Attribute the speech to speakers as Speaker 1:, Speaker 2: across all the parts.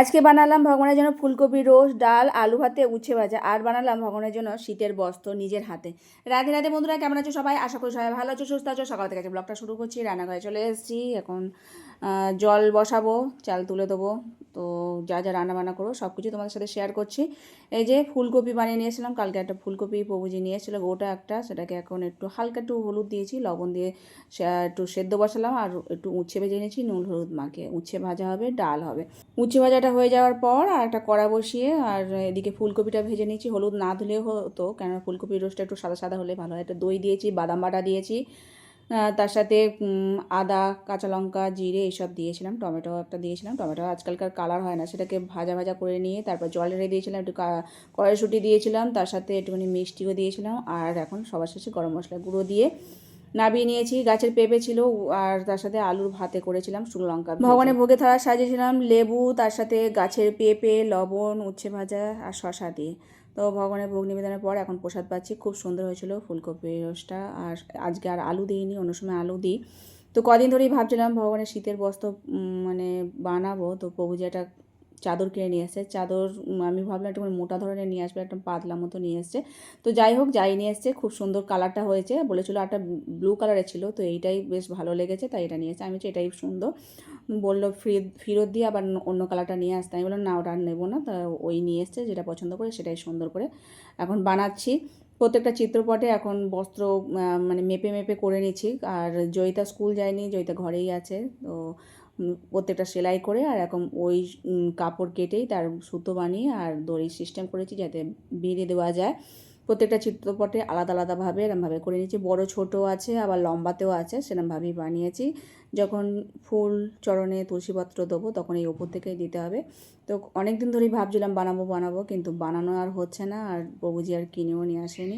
Speaker 1: আজকে বানালাম ভগবানের জন্য ফুলকপি, রোস্ট, ডাল, আলু ভাতে, উচ্ছে ভাজা। আর বানালাম ভগবানের জন্য শীতের বস্ত্র নিজের হাতে। রাধে রাধে বন্ধুরা, কেমন আছো সবাই? আশা করি সবাই ভালো আছো, সুস্থ আছো। সকাল থেকে আজকে ব্লগটা শুরু করছি, রান্নাঘরে চলে এসেছি। এখন জল বসাবো, চাল তুলে দেবো। তো যা যা রান্না বান্না করব, সব কিছু তোমাদের সাথে শেয়ার করছি। এই যে ফুলকপি বানিয়ে নিয়েছিলাম, কালকে একটা ফুলকপি প্রভুজি নিয়েছিল গোটা একটা, সেটাকে এখন একটু হালকা একটু হলুদ দিয়েছি, লবণ দিয়ে একটু সেদ্ধ বসালাম, আর একটু উচ্ছে ভেজে নিয়েছি, নুন হলুদ মাখিয়ে। উচ্ছে ভাজা হবে, ডাল হবে। উচ্ছে ভাজাটা হয়ে যাওয়ার পর আর একটা কড়া বসিয়ে, আর এদিকে ফুলকপিটা ভেজে নিয়েছি, হলুদ না ধুলেও হতো, কেননা ফুলকপির রোস্টটা একটু সাদা সাদা হলে ভালো হয়। একটা দই দিয়েছি, বাদাম বাটা দিয়েছি তার সাথে আদা, কাঁচা লঙ্কা, জিরে এসব দিয়েছিলাম, টমেটো একটা দিয়েছিলাম। টমেটো আজকালকার কালার হয় না, সেটাকে ভাজা ভাজা করে নিয়ে তারপর জল ঢেলে দিয়েছিলাম, একটু কড়াইশুটি কড়াইশুঁটি দিয়েছিলাম, তার সাথে একটুখানি মিষ্টিও দিয়েছিলাম, আর এখন সবার শেষে গরম মশলা গুঁড়ো দিয়ে নাবিয়ে নিয়েছি, গাছের পেঁপে ছিল, আর তার সাথে আলুর ভাতে করেছিলাম শুকনো লঙ্কা ভগবানের ভোগে থালা সাজিয়েছিলাম লেবু, তার সাথে গাছের পেঁপে, লবণ, উচ্ছে ভাজা আর শশা দিয়ে। তো ভগবানের ভোগ নিবেদনের পর এখন প্রসাদ পাচ্ছি, খুব সুন্দর হয়েছিল ফুলকপি রোস্টটা আর আজকে আর আলু দিইনি, অন্য সময় আলু দিই। তো কদিন ধরেই ভাবছিলাম, ভগবানের শীতের বস্ত্র মানে বানাবো, তো প্রভুজি একটা চাদর কিনে নিয়ে এসছে। চাদর আমি ভাবলাম একটু মোটা ধরনের নিয়ে আসবে, একটা পাতলা মতো নিয়ে এসছে। তো যাই হোক, যাই নিয়ে এসছে, খুব সুন্দর কালারটা হয়েছে। বলেছিল একটা ব্লু কালারের ছিল, তো এইটাই বেশ ভালো লেগেছে, তাই এটা নিয়ে এসেছে। আমি এটাই সুন্দর। বলল, ফ্রি, ফেরত দিয়ে আবার অন্য কালারটা নিয়ে আসতে। আমি বললাম, না, ওটা নেব না। তা ওই নিয়ে এসছে, যেটা পছন্দ করে সেটাই সুন্দর করে এখন বানাচ্ছি। প্রত্যেকটা চিত্রপটে এখন বস্ত্র মানে মেপে মেপে করে নিচ্ছি। আর জয়িতা স্কুল যায়নি, জয়িতা ঘরেই আছে। তো প্রত্যেকটা সেলাই করে আর এখন ওই কাপড় কেটেই তার সুতো বানিয়ে আর দড়ি সিস্টেম করেছি যাতে বেঁধে দেওয়া যায়। প্রত্যেকটা চিত্রপটে আলাদা আলাদাভাবে এরমভাবে করে নিয়েছি। বড় ছোট আছে, আবার লম্বাতেও আছে সেরমভাবেই বানিয়েছি। যখন ফুল চরণে তুলসীপত্র দেবো তখন এই ওপর থেকেই দিতে হবে। তো অনেক দিন ধরেই ভাবছিলাম বানাবো বানাবো, কিন্তু বানানো আর হচ্ছে না। আর বাবুজি আর কিনেও নিয়ে আসেনি।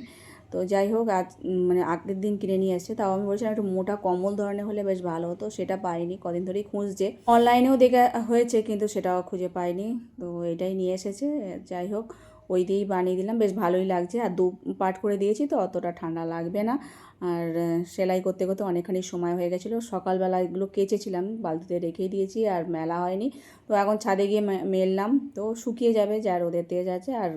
Speaker 1: তো যাই হোক, আজ মানে আগের দিন কিনে নিয়ে এসছে, তাও আমি বলছিলাম একটু মোটা কম্বল ধরনের হলে বেশ ভালো হতো, সেটা পাইনি, কদিন ধরেই খুঁজছে। অনলাইনেও দেখা হয়েছে, কিন্তু সেটাও খুঁজে পাইনি, তো এটাই নিয়ে এসেছে, যাই হোক, ওই দিয়েই বানিয়ে দিলাম, বেশ ভালোই লাগছে, আর দু পার্ট করে দিয়েছি তো, অতটা ঠান্ডা লাগবে না। আর সেলাই করতে করতে অনেকখানি সময় হয়ে গেছিল, সকালবেলা এগুলো কেচেছিলাম, বালতিতে রেখেই দিয়েছি, আর মেলা হয়নি, তো এখন ছাদে গিয়ে মেললাম, তো শুকিয়ে যাবে যা রোদের তেজ আছে, আর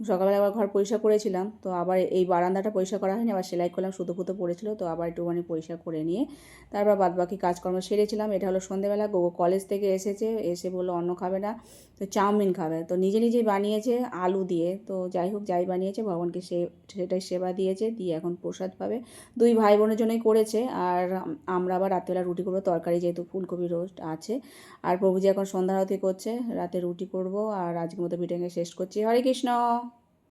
Speaker 1: সকালবেলা আবার ঘর পরিষ্কার করেছিলাম, তো আবার এই বারান্দাটা পরিষ্কার করা হয়নি, আবার সেলাই করলাম, সুতো ফুতো পড়েছিল তো আবার একটুখানি পরিষ্কার করে নিয়ে তারপর বাদ বাকি কাজকর্ম সেরেছিলাম। এটা হলো সন্ধেবেলা, গোগো কলেজ থেকে এসেছে, এসে বলল অন্য খাবে না, তো চাউমিন খাবে, তো নিজে নিজেই বানিয়েছে আলু দিয়ে, তো যাই হোক যাই বানিয়েছে, ভগবানকে সে, সেটাই সেবা দিয়েছে, দিয়ে এখন প্রসাদ পাবে। দুই ভাই বোনের জন্যই করেছে, আর আমরা আবার রাত্রেবেলা রুটি করব, তরকারি যেহেতু ফুলকপি রোস্ট আছে, আর প্রভুজি এখন সন্ধ্যা আরতি করছে, রাতে রুটি করব, আর আজকের মতো ভিডিওকে শেষ করছি। হরে কৃষ্ণ!